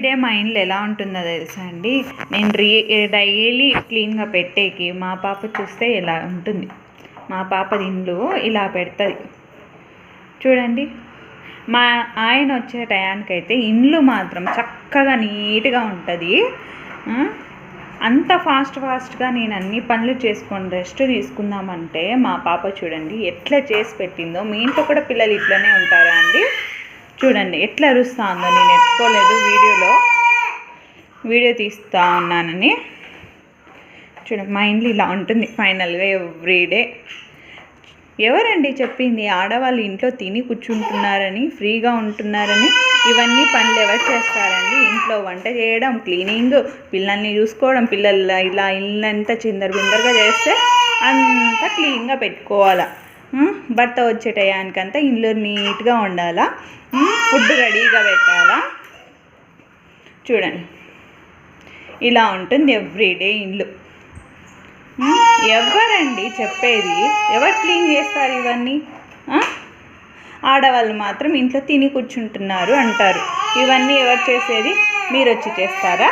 Everyday మా ఇంట్లో ఎలా ఉంటుందో తెలుసా అండి? నేను రీ డైలీ క్లీన్గా పెట్టేకి మా పాప చూస్తే ఇలా ఉంటుంది? మా పాప ఇండ్లు ఇలా పెడుతుంది. చూడండి. మా ఆయన వచ్చే టయానికైతే ఇండ్లు మాత్రం చక్కగా నీట్గా ఉంటుంది. అంత ఫాస్ట్ ఫాస్ట్గా నేను అన్ని పనులు చేసుకొని రెస్ట్ తీసుకుందామంటే మా పాప చూడండి ఎట్లా చేసి పెట్టిందో. మీ ఇంట్లో కూడా పిల్లలు ఇట్లనే ఉంటారా అండి? చూడండి ఎట్లా అరుస్తా ఉందో నేను ఎత్తుకోలేదు వీడియోలో. వీడియో తీస్తా ఉన్నానని. చూడండి మా ఇంట్లో ఇలా ఉంటుంది ఫైనల్గా ఎవ్రీడే. ఎవరండి చెప్పింది? ఆడవాళ్ళు ఇంట్లో తిని కూర్చుంటున్నారని ఫ్రీగా ఉంటున్నారని? ఇవన్నీ పనులు ఎవరు చేస్తారండి? ఇంట్లో వంట చేయడం క్లీనింగ్ పిల్లల్ని చూసుకోవడం పిల్లలు ఇలా ఇల్లంతా చిందరబిందరగా చేస్తే అంతా క్లీన్గా పెట్టుకోవాలా? భర్త వచ్చే టయానికంతా ఇంట్లో నీట్గా ఉండాలా ఫుడ్ రెడీగా పెట్టాలా? చూడండి. ఇలా ఉంటుంది ఎవ్రీడే ఇల్లు ఎవరండి చెప్పేది? ఎవరు క్లీన్ చేస్తారు ఇవన్నీ? ఆడవాళ్ళు మాత్రం ఇంట్లో తిని కూర్చుంటున్నారు అంటారు. ఇవన్నీ ఎవరు చేసేది? మీరు వచ్చి చేస్తారా?